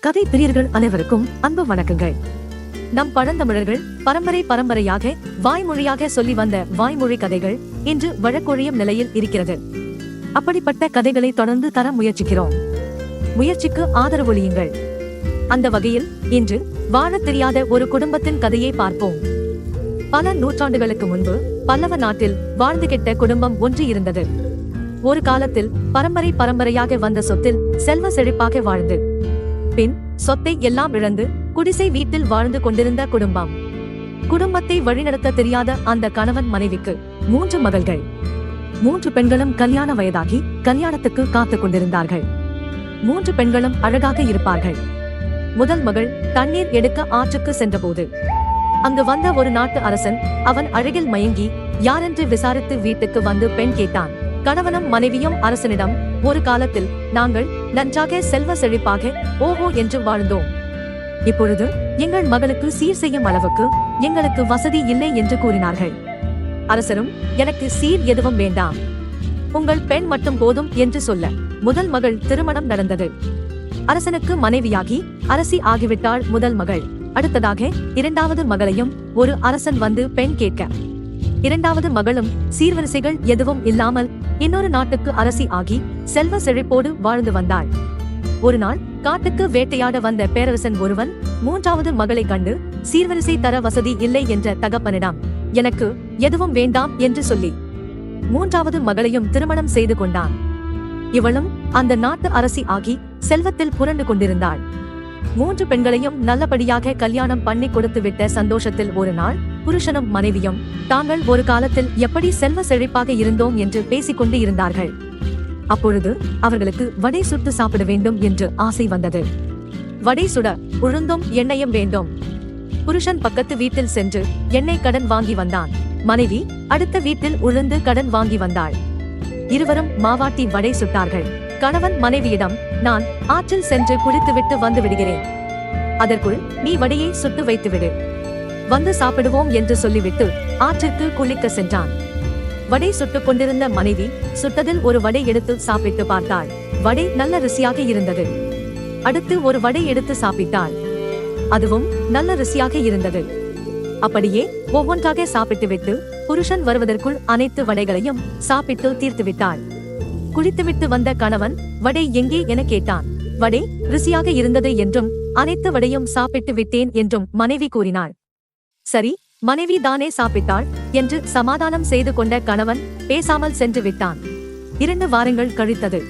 கதை பிரியர்கள் அனைவருக்கும் அன்பு வணக்கங்கள். நம் பழந்தமிழர்கள் பரம்பரை பரம்பரையாக வாய்மொழியாக சொல்லி வந்த வாய்மொழி கதைகள் இன்று வழக்கொழியும் நிலையில் இருக்கிறது. அப்படிப்பட்ட கதைகளை தொடர்ந்து தர முயற்சிக்கிறோம். முயற்சிக்கு ஆதரவொழியுங்கள் அந்த வகையில் இன்று வாழத் தெரியாத ஒரு குடும்பத்தின் கதையை பார்ப்போம். பல நூற்றாண்டுகளுக்கு முன்பு பல்லவ நாட்டில் வாழ்ந்து கெட்ட குடும்பம் ஒன்று இருந்தது. ஒரு காலத்தில் பரம்பரை பரம்பரையாக வந்த சொத்தில் செல்வ செழிப்பாக வாழ்ந்து பின் சொத்தை எல்லாம் இழந்து குடிசை வீட்டில் வாழ்ந்து கொண்டிருந்த குடும்பம். குடும்பத்தை வழிநடத்த தெரியாத அந்த கணவன் மனைவிக்கு மூன்று மகள்கள். மூன்று பெண்களும் கல்யாண வயதாகி கல்யாணத்துக்கு காத்துக் கொண்டிருந்தார்கள். மூன்று பெண்களும் அழகாக இருப்பார்கள். முதல் மகள் தண்ணீர் எடுக்க ஆற்றுக்கு சென்றபோது அங்கு வந்த ஒரு நாட்டு அரசன் அவன் அழகில் மயங்கி யாரென்று விசாரித்து வீட்டுக்கு வந்து பெண் கேட்டான். கணவனும் மனைவியும் அரசனிடம் ஒரு காலத்தில் நாங்கள் நன்றாக செல்வ செழிப்பாக ஓஹோ என்று வாழ்ந்தோம். இப்பொழுது எங்கள் மகளுக்கு சீர் செய்யும் அளவுக்கு எங்களுக்கு வசதி இல்லை என்று கூறினார்கள். அரசரும் எனக்கு சீர் எதுவும் வேண்டாம். உங்கள் பெண் மட்டும் போதும் என்று சொல்ல முதல் மகள் திருமணம் நடந்தது. அரசனுக்கு மனைவியாகி அரசி ஆகிவிட்டாள் முதல் மகள். அடுத்ததாக இரண்டாவது மகளையும் ஒரு அரசன் வந்து பெண் கேட்க. இரண்டாவது மகளும் சீர்வரிசைகள் எதுவும் இல்லாமல் இன்னொரு நாட்டுக்கு அரசி ஆகி செல்வ செழிப்போடு வாழ்ந்து வந்தாள். ஒரு நாள் காட்டுக்கு வேட்டையாட வந்த பேரரசன் ஒருவன் மூன்றாவது மகளை கண்டு சீர்வரிசை தர வசதி இல்லை என்ற தகப்பனிடம் எனக்கு எதுவும் வேண்டாம் என்று சொல்லி மூன்றாவது மகளையும் திருமணம் செய்து கொண்டான். இவளும் அந்த நாட்டு அரசி ஆகி செல்வத்தில் புரண்டு கொண்டிருந்தாள். மூன்று பெண்களையும் நல்லபடியாக கல்யாணம் பண்ணி கொடுத்து விட்ட சந்தோஷத்தில் ஒரு நாள் புருஷனும் மனைவியும் தாங்கள் ஒரு காலத்தில் எப்படி செல்வ செழிப்பாக இருந்தோம் என்று பேசிக்கொண்டு இருந்தார்கள். அப்பொழுது அவர்களுக்கு வடை சுட்டு சாப்பிட வேண்டும் என்று ஆசை வந்தது. வடை சுட உளுந்தும் எண்ணெயும் வேண்டும். புருஷன் பக்கத்து வீட்டில் சென்று எண்ணெய் கடன் வாங்கி வந்தான். மனைவி அடுத்த வீட்டில் உளுந்து கடன் வாங்கி வந்தாள். இருவரும் மாவாட்டி வடை சுட்டார்கள். கணவன் மனைவியிடம் நான் ஆற்றில் சென்று குளித்துவிட்டு வந்து விடுகிறேன். அதற்குள் நீ வடையை சுட்டு வைத்துவிடு. வந்து சாப்பிடுவோம் என்று சொல்லிவிட்டு ஆற்றிற்கு குளிக்க சென்றான். வடை சுட்டுக் கொண்டிருந்த மனைவி சுட்டதில் ஒரு வடை எடுத்து சாப்பிட்டு பார்த்தாள். வடை நல்ல ருசியாக இருந்தது. அடுத்து ஒரு வடை எடுத்து சாப்பிட்டாள். அதுவும் நல்ல ருசியாக இருந்தது. அப்படியே ஒவ்வொன்றாக சாப்பிட்டுவிட்டு புருஷன் வருவதற்குள் அனைத்து வடைகளையும் சாப்பிட்டு தீர்த்து விட்டாள் குளித்துவிட்டு வந்த கணவன் வடை எங்கே என கேட்டான். வடை ருசியாக இருந்தது என்றும் அனைத்து வடையும் சாப்பிட்டு விட்டேன் என்றும் மனைவி கூறினாள். சரி மனைவி தானே சாப்பிட்டாள் என்று சமாதானம் செய்து கொண்ட கணவன் பேசாமல் சென்று விட்டான். இரண்டு வாரங்கள் கழித்தது.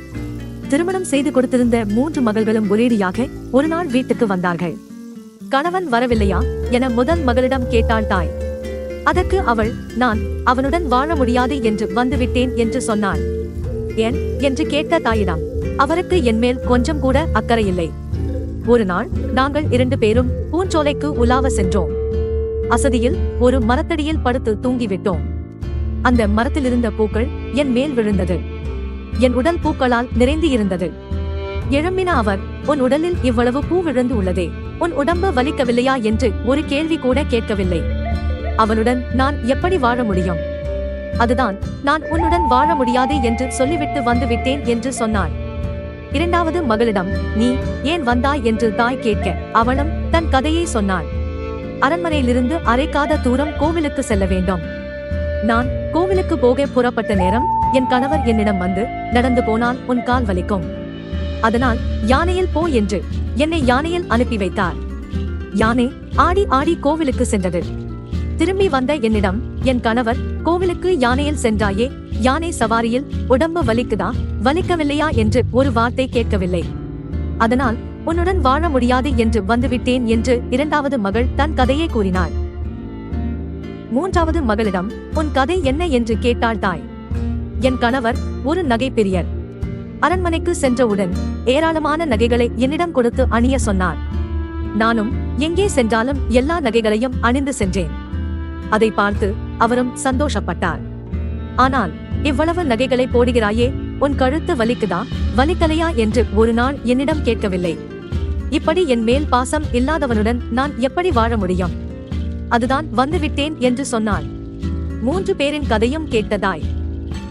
திருமணம் செய்து கொடுத்திருந்த மூன்று மகள்களும் ஒரேடியாக ஒரு நாள் வீட்டுக்கு வந்தார்கள். கணவன் வரவில்லையா என முதல் மகளிடம் கேட்டாள் தாய். அதற்கு அவள் நான் அவனுடன் வாழ முடியாது என்று வந்துவிட்டேன் என்று சொன்னாள். ஏன்? என்று கேட்ட தாயிடம் அவருக்கு என்மேல் கொஞ்சம் கூட அக்கறையில்லை ஒரு நாள் நாங்கள் இரண்டு பேரும் பூஞ்சோலைக்கு உலாவ சென்றோம். அசதியில் ஒரு மரத்தடியில் படுத்து தூங்கிவிட்டோம். அந்த மரத்திலிருந்த பூக்கள் என் மேல் விழுந்தது. என் உடல் பூக்களால் நிறைந்து இருந்தது. எழும்பின அவர் உன் உடலில் இவ்வளவு பூ விழுந்து உள்ளதே. உன் உடம்பு வலிக்கவில்லையா? என்று ஒரு கேள்வி கூட கேட்கவில்லை. அவனுடன் நான் எப்படி வாழ முடியும்? அதுதான் நான் உன்னுடன் வாழ முடியாது என்று சொல்லிவிட்டு வந்துவிட்டேன் என்று சொன்னான் இரண்டாவது மகளிடம் நீ ஏன் வந்தாய்? என்று தாய் கேட்க அவளும் தன் கதையை சொன்னாள். அரண்மனையிலிருந்து அரைக்காத தூரம் கோவிலுக்கு செல்ல வேண்டும். நான் கோவிலுக்கு போக புறப்பட்ட நேரம் என் கணவர் என்னிடம் வந்து நடந்து போனால் உன் கால் வலிக்கும். அதனால் யானையில் போ என்று என்னை யானையில் அனுப்பி வைத்தார். யானை ஆடி ஆடி கோவிலுக்கு சென்றது. திரும்பி வந்த என்னிடம் என் கணவர் கோவிலுக்கு யானையில் சென்றாயே யானை சவாரியில் உடம்பு வலிக்குதா வலிக்கவில்லையா என்று ஒரு வார்த்தை கேட்கவில்லை. அதனால் உன்னுடன் வாழ முடியாது என்று வந்துவிட்டேன் என்று இரண்டாவது மகள் தன் கதையை கூறினாள். மூன்றாவது மகளிடம் உன் கதை என்ன? என்று கேட்டாள் தாய். என் கணவர் ஒரு நகை பெரியர் அரண்மனைக்கு சென்றவுடன் ஏராளமான நகைகளை என்னிடம் கொடுத்து அணிய சொன்னார். நானும் எங்கே சென்றாலும் எல்லா நகைகளையும் அணிந்து சென்றேன். அதை பார்த்து அவரும் சந்தோஷப்பட்டார். ஆனால் இவ்வளவு நகைகளை போடுகிறாயே உன் கழுத்து வலிக்குதா? வலிக்கலையா? என்று ஒரு நாள் என்னிடம் கேட்கவில்லை. இப்படி என் மேல் பாசம் இல்லாதவனுடன் நான் எப்படி வாழ முடியும்? அதுதான் வந்துவிட்டேன் என்று சொன்னாள். மூன்று பேரின் கதையும் கேட்டதாய்.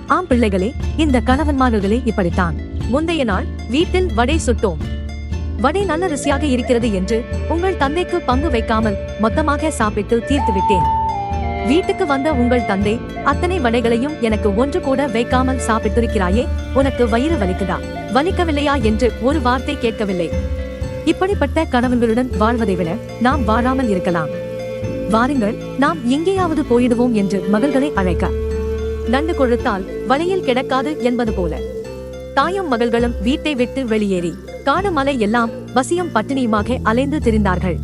ஆம் பிள்ளைகளே இந்த கணவன்மார்களே இப்படித்தான். முந்தைய நாள் வீட்டில் வடை சுட்டோம். வடை நல்ல ருசியாக இருக்கிறது என்று உங்கள் தந்தைக்கு பங்கு வைக்காமல் மொத்தமாக சாப்பிட்டு தீர்த்து விட்டேன். வீட்டுக்கு வந்த உங்கள் தந்தை அத்தனை வடைகளையும் எனக்கு ஒன்று கூட வைக்காமல் சாப்பிட்டிருக்கிறாயே உனக்கு வயிறு வலிக்குதா? வலிக்கவில்லையா என்று ஒரு வார்த்தை கேட்கவில்லை. இப்படிப்பட்ட கணவன்களுடன் வாழ்வதை விட நாம் வாழாமல் இருக்கலாம். வாருங்கள் நாம் எங்கேயாவது போயிடுவோம் என்று மகள்களை அழைக்க. நண்டு கொழுத்தால் வலையில் கிடக்காது என்பது போல. தாயும் மகள்களும் வீட்டை விட்டு வெளியேறி காடு மலை எல்லாம் வசியும் பட்டினியுமாக அலைந்து திரிந்தார்கள்.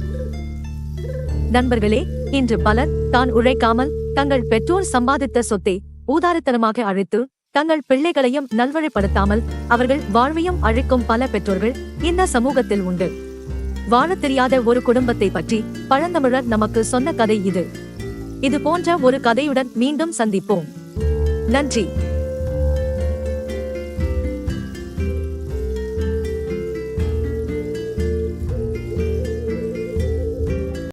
நண்பர்களே இன்று பலர் தான் உழைக்காமல் தங்கள் பெற்றோர் சம்பாதித்த சொத்தை ஊதாரித்தனமாக அழைத்து தங்கள் பிள்ளைகளையும் நல்வழிப்படுத்தாமல் அவர்கள் வாழ்வையும் அழைக்கும் பல பெற்றோர்கள் இந்த சமூகத்தில் உண்டு. வாழத் தெரியாத ஒரு குடும்பத்தை பற்றி பழந்தமிழர் நமக்கு சொன்ன கதை இது. இது போன்ற ஒரு கதையுடன் மீண்டும் சந்திப்போம். நன்றி.